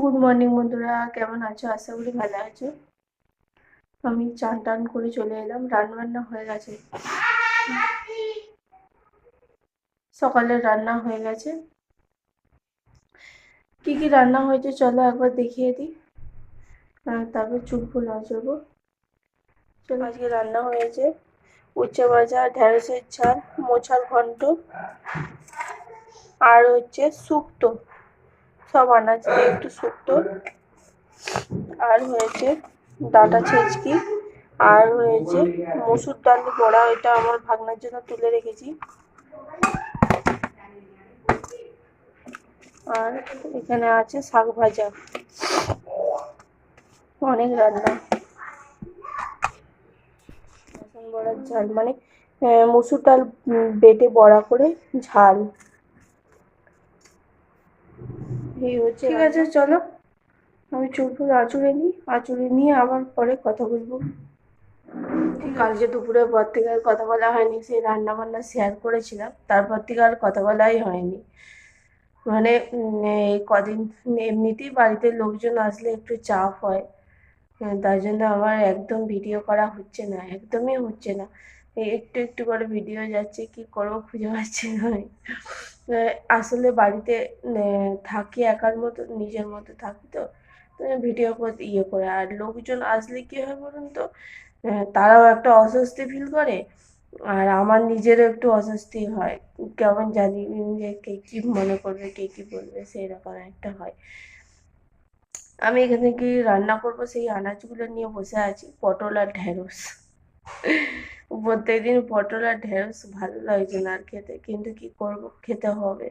Good morning বন্ধুরা। কেমন আছো? আশা করি ভালো আছো। আমি চান টান করে চলে এলাম। রান্না বান্না হয়ে গেছে। সকালে রান্না হয়ে গেছে। কি কি রান্না হয়েছে চলো একবার দেখিয়ে দিই। তারপর ফুল আঁচড়বো চলো, আজকে রান্না হয়েছে উচ্চে ভাজা, ঢেঁড়সের ঝাল মোছার ঘন্ট, আর হচ্ছে শুক্তো। সব আনাজ দিয়ে একটু শুক্তো। আর হয়েছে ডাটা ছেচকি, আর হয়েছে মসুর ডাল বড়া, এটা আমার ভাগনার জন্য তুলে রেখেছি। আর এখানে আছে শাক ভাজা। অনেক রান্না। বড়ার ঝাল মানে মসুর ডাল বেটে বড়া করে ঝাল। এই হচ্ছে ঠিক আছে চলো। আমি চুল ফুল আঁচড়ে নিই আঁচড়ে নিয়ে আবার পরে কথা বলব। কালকে দুপুরের পর থেকে আর কথা বলা হয়নি সেই রান্না বান্না শেয়ার করেছিলাম তারপর থেকে আর কথা বলাই হয়নি। মানে এই কদিন এমনিতেই বাড়িতে লোকজন আসলে একটু চাপ হয়। আহ, তার জন্য আমার একদম ভিডিও করা হচ্ছে না একদমই হচ্ছে না। একটু একটু করে ভিডিও যাচ্ছে কি করব খুঁজে পাচ্ছি না আসলে বাড়িতে থাকি একার মতো, নিজের মতো থাকি তো। ভিডিও করতে ইয়ে করে, আর লোকজন আসলে কি হয় বলুন তো? তারাও একটা অস্বস্তি ফিল করে, আর আমার নিজেরও একটু অস্বস্তি হয়। কেমন জানি যে কে কি মনে করবে, কে কি বলবে সেই রকম একটা হয়। আমি এখানে কি রান্না করব, সেই আনাজগুলো নিয়ে বসে আছি, পটল আর ঢেঁড়স। প্রত্যেকদিন পটল আর ঢেঁড়স ভালো লাগছে না আর খেতে, কিন্তু কি করব? খেতে হবে।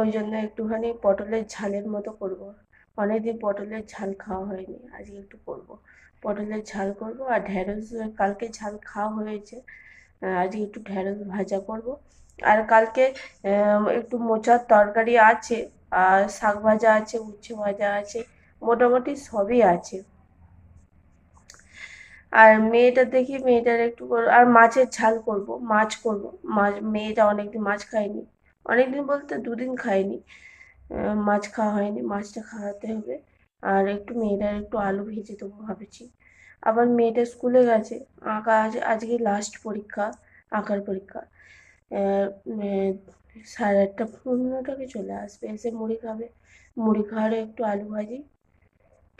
ওই জন্য একটুখানি পটলের ঝালের মতো করব। অনেকদিন পটলের ঝাল খাওয়া হয়নি, আজকে একটু করব। পটলের ঝাল করব আর ঢেঁড়স, কালকে ঝাল খাওয়া হয়েছে আজকে একটু ঢেঁড়স ভাজা করব। আর কালকে একটু মোচার তরকারি আছে, আর শাক ভাজা আছে, উচ্ছে ভাজা আছে, মোটামুটি সবই আছে। আর মেয়েটা দেখি মেয়েটার একটু আর মাছের ঝাল করব, মাছ করব। মাছ, মেয়েটা অনেকদিন মাছ খায়নি। অনেকদিন বলতে দুদিন খায়নি। মাছ খাওয়া হয়নি, মাছটা খাওয়াতে হবে। আর একটু মেয়েটার একটু আলু ভেজে দেবো ভাবছি। আবার মেয়েটা স্কুলে গেছে, আঁকা আজ, আজকে লাস্ট পরীক্ষা, আঁকার পরীক্ষা। সাড়ে আটটা পনেরোটাকে চলে আসবে, এসে মুড়ি খাবে। মুড়ি খাওয়ারে একটু আলু ভাজি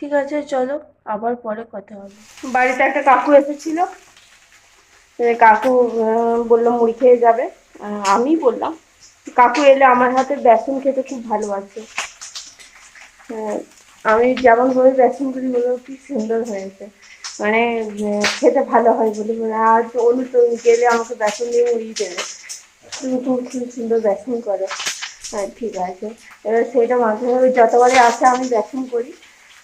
ঠিক আছে চলো আবার পরে কথা হবে। বাড়িতে একটা কাকু এসেছিল। কাকু বলল মুড়ি খেয়ে যাবে। আমি বললাম কাকু এলে আমার হাতে বেসন খেতে খুব ভালোবাসে। হ্যাঁ, আমি যেমন ভাবে বেসন করি বলে কি সুন্দর হয়েছে। মানে খেতে ভালো হয় বলে মানে আজ অনু তো গেলে আমাকে বেসন দিয়ে মুড়িয়ে দেবে। তুমি খুব খুব সুন্দর বেসন করো। হ্যাঁ ঠিক আছে। এবার সেটা মাঝে মাঝে যতবারই আসে আমি বেসন করি।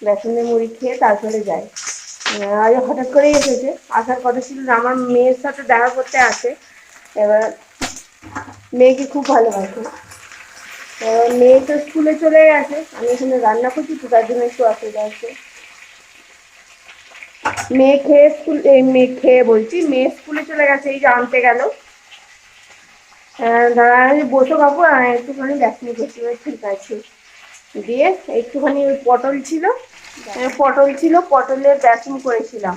বেসন দিয়ে মুড়ি খেয়ে তারপরে আহ, আজ হঠাৎ করেই এসেছে। আসার কথা ছিল আমার মেয়ের সাথে দেখা করতে আসে। এবার মেয়েকে খুব ভালোবাসে। এবার মেয়ে তো স্কুলে চলে গেছে। আমি এখানে রান্না করছি তো তার জন্য একটু অসুবিধা হচ্ছে মেয়ে খেয়ে স্কুল এই মেয়ে খেয়ে বলছি মেয়ে স্কুলে চলে গেছে এই যে আনতে গেল। দাঁড়া আমি বসো কাকু একটুখানি ব্যাসনি করছি ঠিক আছে। দিয়ে একটুখানি ওই পটল ছিল। পটল ছিল পটলের বেসন করেছিলাম।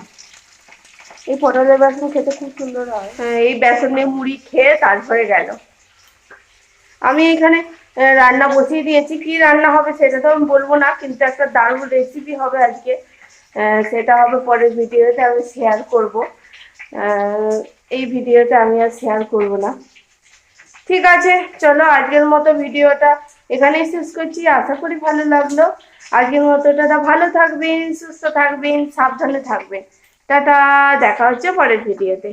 এই পটলের বেসন খেতে খুব সুন্দর হয়। হ্যাঁ, এই বেসন মুড়ি খেয়ে তারপরে গেল। আমি এখানে রান্না বসিয়ে দিয়েছি। কি রান্না হবে সেটা তো আমি বলব না কিন্তু একটা দারুণ রেসিপি হবে আজকে। সেটা হবে পরের ভিডিওতে আমি শেয়ার করব। এই ভিডিওতে আমি আর শেয়ার করব না। ঠিক আছে চলো আজকের মতো ভিডিওটা এখানেই শেষ করছি। আশা করি ভালো লাগল। আজকের টাটা ভালো থাকবেন, সুস্থ থাকবেন, সাবধানে থাকবেন। টাটা, দেখা হচ্ছে পরের ভিডিওতে